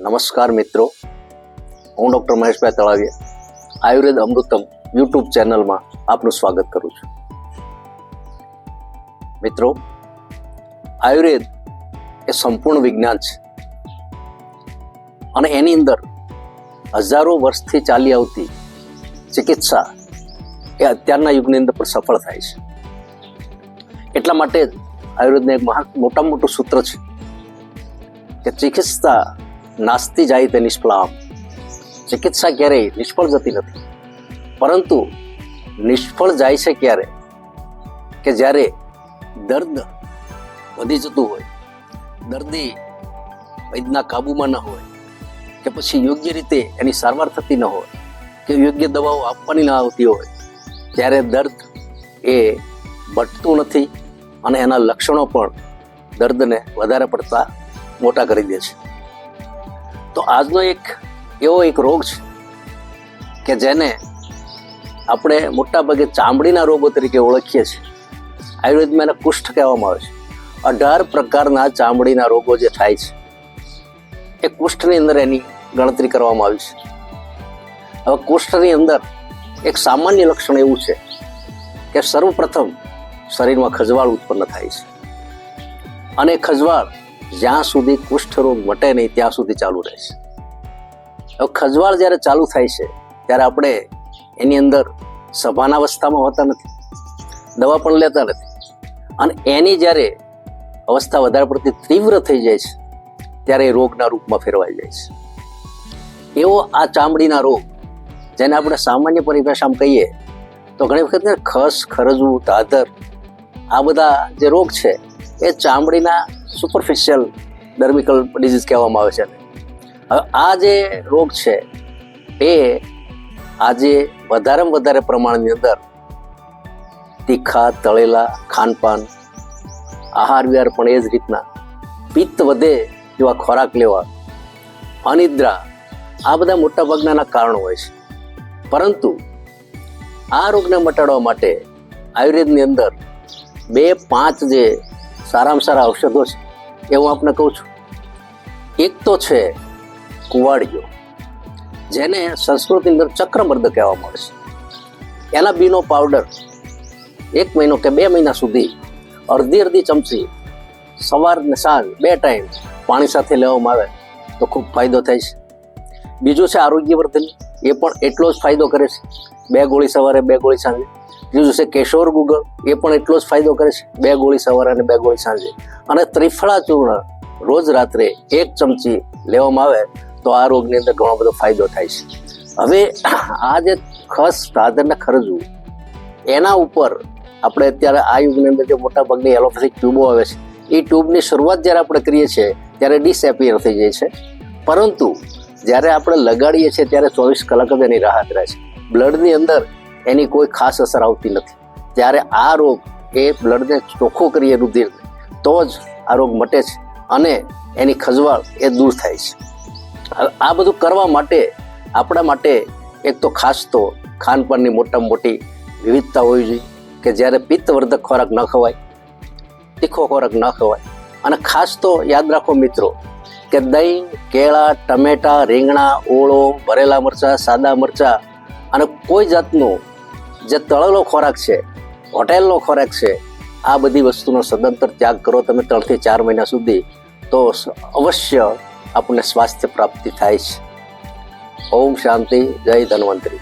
નમસ્કાર મિત્રો. હું ડૉક્ટર મહેશભાઈ તળાવિયા આયુર્વેદ અમૃતમ યુટ્યુબ ચેનલમાં આપનું સ્વાગત કરું છું. મિત્રો, આયુર્વેદ એ સંપૂર્ણ વિજ્ઞાન છે. અને એની અંદર હજારો વર્ષથી ચાલી આવતી ચિકિત્સા એ અત્યારના યુગની અંદર પણ સફળ થાય છે. એટલા માટે આયુર્વેદનું એક મહા મોટામાં મોટું સૂત્ર છે કે ચિકિત્સા નાસ્તી જાય તે નિષ્ફળામ ચિકિત્સા ક્યારેય નિષ્ફળ જતી નથી. પરંતુ નિષ્ફળ જાય છે ક્યારે? કે જ્યારે દર્દ વધી જતું હોય, દર્દી વૈદના કાબૂમાં ન હોય, કે પછી યોગ્ય રીતે એની સારવાર થતી ન હોય, કે યોગ્ય દવાઓ આપવાની ના આવતી હોય, ત્યારે દર્દ એ બટતું નથી અને એના લક્ષણો પણ દર્દને વધારે પડતા મોટા કરી દે છે. તો આજનો એક એવો એક રોગ છે કે જેને આપણે મોટાભાગે ચામડીના રોગો તરીકે ઓળખીએ છીએ. આયુર્વેદમાં એને કુષ્ઠ કહેવામાં આવે છે. અઢાર પ્રકારના ચામડીના રોગો જે થાય છે, એ કુષ્ઠની અંદર એની ગણતરી કરવામાં આવી છે. હવે કુષ્ઠની અંદર એક સામાન્ય લક્ષણ એવું છે કે સર્વપ્રથમ શરીરમાં ખજવાળ ઉત્પન્ન થાય છે. અને ખજવાળ જ્યાં સુધી કુષ્ઠ રોગ મટે નહીં, ત્યાં સુધી ચાલુ રહેશે. હવે ખજવાળ જ્યારે ચાલુ થાય છે, ત્યારે આપણે એની અંદર સભાના અવસ્થામાં હોતા નથી, દવા પણ લેતા નથી. અને એની જ્યારે અવસ્થા વધારે પડતી તીવ્ર થઈ જાય છે, ત્યારે એ રોગના રૂપમાં ફેરવાઈ જાય છે. એવો આ ચામડીના રોગ, જેને આપણે સામાન્ય પરિભાષામાં કહીએ, તો ઘણી વખત ખસ ખરજવું ધાધર આ બધા જે રોગ છે, એ ચામડીના સુપરફિશિયલ ડર્મિકલ ડિઝીઝ કહેવામાં આવે છે હવે આ જે રોગ છે, એ આજે વધારેમાં વધારે પ્રમાણની અંદર તીખા, તળેલા, ખાનપાન, આહાર વિહાર પણ એ જ રીતના પિત્ત વધે જેવા ખોરાક લેવા, અનિદ્રા, આ બધા મોટાભાગના કારણો હોય છે. પરંતુ આ રોગને મટાડવા માટે આયુર્વેદની અંદર બે પાંચ જે સારામાં સારા ઔષધો છે, એ હું આપને કહું છું. એક તો છે કુવાડિયો જેને સંસ્કૃતની અંદર ચક્રમર્દ કહેવામાં આવે છે. એના બીનો પાવડર એક મહિનો કે બે મહિના સુધી અડધી અડધી ચમચી સવાર ને સાંજ બે ટાઈમ પાણી સાથે લેવામાં આવે તો ખૂબ ફાયદો થાય છે. બીજું છે આરોગ્યવર્ધન, એ પણ એટલો જ ફાયદો કરે છે. બે ગોળી સવારે, બે ગોળી સાંજે. બીજું છે? કેશોર ગુગળ એ પણ એટલો જ ફાયદો કરે છે. બે ગોળી સવારે અને બે ગોળી સાંજે. અને ત્રિફળા ચૂર્ણ રોજ રાત્રે એક ચમચી લેવામાં આવે તો આ રોગની અંદર ઘણો બધો ફાયદો થાય છે. હવે આ જે ખસ દાદરને ખરજવું એના ઉપર આપણે અત્યારે આ યુગની અંદર જે મોટા ભાગની એલોપેથિક ટ્યુબો આવે છે, એ ટ્યુબની શરૂઆત જ્યારે આપણે કરીએ છીએ, ત્યારે ડિસએપિયર થઈ જાય છે. પરંતુ જ્યારે આપણે લગાડીએ છીએ, ત્યારે ચોવીસ કલાક જ એની રાહત રહે છે. બ્લડની અંદર એની કોઈ ખાસ અસર આવતી નથી. ત્યારે આ રોગ એ બ્લડને ચોખ્ખો કરીએ રુધિરને તો જ આ રોગ મટે છે અને એની ખજવાળ એ દૂર થાય છે. આ બધું કરવા માટે આપણા માટે એક તો ખાસ તો ખાનપાનની મોટામાં મોટી વિવિધતા હોવી જોઈએ કે જ્યારે પિત્તવર્ધક ખોરાક ન ખવાય, તીખો ખોરાક ન ખવાય. અને ખાસ તો યાદ રાખો મિત્રો કે દહીં, કેળા, ટમેટા, રીંગણા, ઓળો, ભરેલા મરચાં, સાદા મરચાં અને કોઈ જાતનો જે તળેલો ખોરાક છે, હોટેલનો ખોરાક છે, આ બધી વસ્તુનો સદંતર ત્યાગ કરો તમે ત્રણથી ચાર મહિના સુધી, તો અવશ્ય આપણને સ્વાસ્થ્ય પ્રાપ્તિ થાય છે. ઓમ શાંતિ, જય ધન્વંતરી.